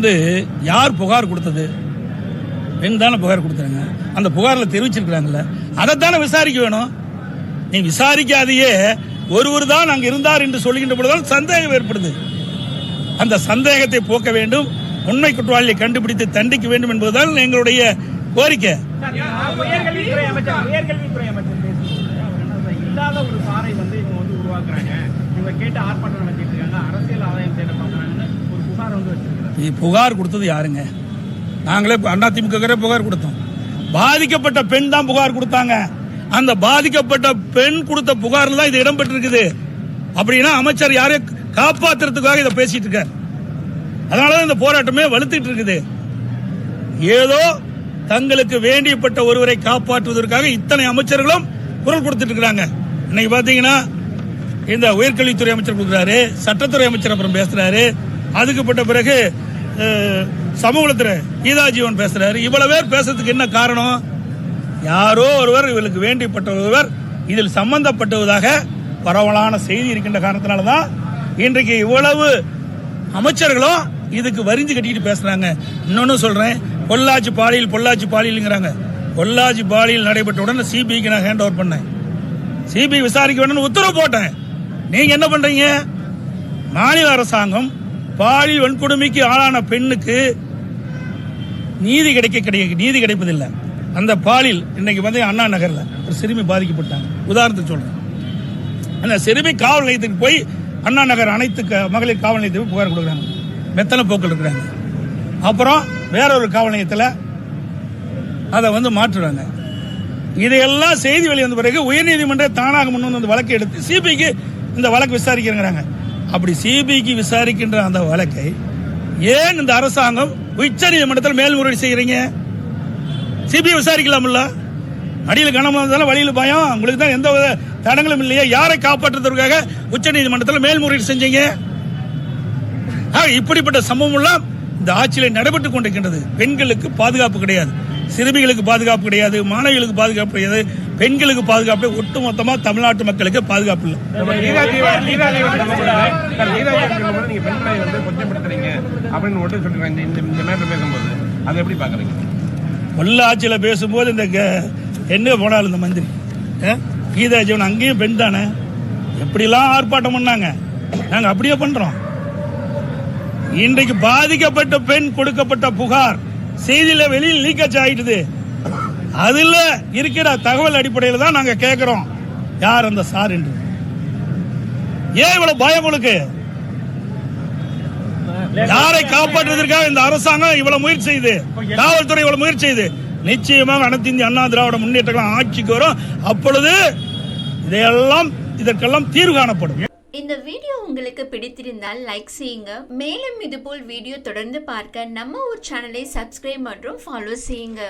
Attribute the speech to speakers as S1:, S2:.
S1: வந்து யார் புகார் கொடுத்தது? பெண் தானே புகார் கொடுத்தாங்க. அந்த புகாரில் தெரிவிச்சிருக்கிறாங்கல்ல. அதைத்தானே விசாரிக்க வேணும்? நீ விசாரிக்காதையே. ஒருவர் தான் அங்கே இருந்தார் என்று சொல்கின்ற பொழுதுதான் சந்தேகம் ஏற்படுது. அந்த சந்தேகத்தை போக்க வேண்டும். உண்மை குற்றவாளியை கண்டுபிடித்து தண்டிக்க வேண்டும் என்பதுதான் எங்களுடைய கோரிக்கை.
S2: அமைச்சர் இவங்க கேட்டு ஆர்ப்பாட்டம் நடத்திட்டு இருக்காங்க அரசியல் ஆதாயம் தேட பார்க்கறாங்கன்னு ஒரு புகார் வந்து
S1: வச்சிருக்காங்க புகார் கொடுத்தது யாருங்க? நாங்களே அதிமுக புகார் கொடுத்தோம். பாதிக்கப்பட்ட பெண் தான் புகார் கொடுத்தாங்க. அந்த பாதிக்கப்பட்ட பெண் கொடுத்த புகார்ல தான் இது இடம்பெற்றிருக்குது. அப்படின்னா அமைச்சர் யாரையும் காப்பாத்துறதுக்காக இதை பேசிட்டு இருக்கார். அதனாலதான் இந்த போராட்டமே வலுத்துட்டு இருக்குது. ஏதோ தங்களுக்கு வேண்டியப்பட்ட ஒருவரை காப்பாற்றுவதற்காக இத்தனை அமைச்சர்களும் குரல் கொடுத்துட்டு இருக்கிறாங்க. இன்னைக்கு பாத்தீங்கன்னா இந்த உயர்கல்வித்துறை அமைச்சர் கொடுக்குறாரு சட்டத்துறை அமைச்சர் அப்புறம் பேசுறாரு. அதுக்குப்பட்ட பிறகு சமூகத்தில் கீதாஜீவன் கீதா ஜீவன் பேசுறாரு. இவ்வளவு பேர் பேசுறதுக்கு என்ன காரணம்? யாரோ ஒருவர் இவளுக்கு வேண்டிப்பட்ட ஒருவர் இதில் சம்பந்தப்பட்டதாக பரவலான செய்தி இருக்கின்ற காரணத்தினால தான் இன்றைக்கு இவ்வளவு அமைச்சர்களும் இதுக்கு வரிஞ்சு கட்டிட்டு பேசுறாங்க. இன்னொன்னு சொல்றேன். பொள்ளாச்சி பாலியல் பொள்ளாச்சி பாலியல்ங்கிறாங்க. பொள்ளாச்சி பாலியல் நடைபெற்ற உடனே சிபிஐக்கு நான் ஹேண்ட் ஓவர் பண்ணேன். சிபிஐ விசாரிக்க வேணும்னு உத்தரவு போட்டேன். நீங்க என்ன பண்றீங்க? மாநில அரசாங்கம் பாலியல் வன்கொடுமைக்கு ஆளான பெண்ணுக்கு நீதி கிடைக்க கிடைக்க நீதி கிடைப்பதில்லை. அந்த பாலியல் இன்னைக்கு வந்து அண்ணா நகர்ல ஒரு சிறுமி பாதிக்கப்பட்டாங்க. உதாரணத்துக்கு சொல்றேன். அந்த சிறுமி காவல் நிலையத்துக்கு போய் அண்ணா நகர் அனைத்து க- மகளிர் காவல் நிலையத்துக்கு புகார் கொடுக்குறாங்க. மெத்தனை போக்கள் இருக்கிறாங்க. அப்புறம் வேற ஒரு காவல் நிலையத்தில் அதை வந்து மாற்றுறாங்க. இதையெல்லாம் செய்தி வெளி வந்த பிறகு உயர்நீதிமன்றம் தானாக முன் வந்து வழக்கு வழக்கை எடுத்து சிபிஐக்கு இந்த வழக்கு விசாரிக்கிறாங்க அப்படி சிபிஐக்கு விசாரிக்கின்ற அந்த வழக்கை ஏன் இந்த அரசாங்கம் உச்ச நீதிமன்றத்தில் மேல்முறையீடு செய்கிறீங்க சிபிஐ விசாரிக்கலாம்ல? அடியில் கனமாக இருந்தாலும் வழியில் பயம். உங்களுக்கு தான் எந்த வித தடங்களும் இல்லையா. யாரை காப்பாற்றுவதற்காக உச்ச நீதிமன்றத்தில் மேல்முறையீடு செஞ்சீங்க? இப்படிப்பட்ட சம்பவம் எல்லாம் இந்த ஆட்சியில் நடைபெற்றுக் கொண்டிருக்கின்றது. பெண்களுக்கு பாதுகாப்பு கிடையாது. சிறுமிகளுக்கு பாதுகாப்பு கிடையாது. மாணவிகளுக்கு பாதுகாப்பு கிடையாது. பெண்களுக்கு பாதுகாப்பு ஒட்டுமொத்தமா தமிழ்நாட்டு மக்களுக்கு பாதுகாப்பு இல்லை. பொள்ளாச்சியில் பேசும்போது. இந்த எங்க போனாலும் இந்த மந்திரி. கீதா ஜீவன் அங்கேயும் பெண் தானே? எப்படிலாம் ஆர்ப்பாட்டம் பண்ணாங்க? நாங்க அப்படியே பண்றோம். இன்றைக்கு பாதிக்கப்பட்ட பெண் கொடுக்கப்பட்ட புகார் செய்தியில வெளியில் லீக்கேஜ் ஆயிட்டுது. அதுல இருக்கிற தகவல் அடிப்படையில் தான் நாங்க கேட்கிறோம் யார் அந்த சார் என்று? ஏன் இவ்வளவு பயம் உங்களுக்கு? யாரை காப்பாற்றுவதற்காக இந்த அரசாங்கம் இவ்வளவு முயற்சி செய்யுது காவல்துறை இவ்வளவு முயற்சி செய்யுது நிச்சயமாக அனைத்து இந்திய அண்ணா திராவிட முன்னேற்ற ஆட்சிக்கு வரும். அப்பொழுது இதையெல்லாம் இதற்கெல்லாம் தீர்வு காணப்படும்.
S3: இந்த வீடியோ உங்களுக்கு பிடித்திருந்தால் லைக் செய்யுங்க. மேலும் இதுபோல் வீடியோ தொடர்ந்து பார்க்க நம்ம ஒரு சேனலை சப்ஸ்கிரைப் மற்றும் ஃபாலோ செய்யுங்க.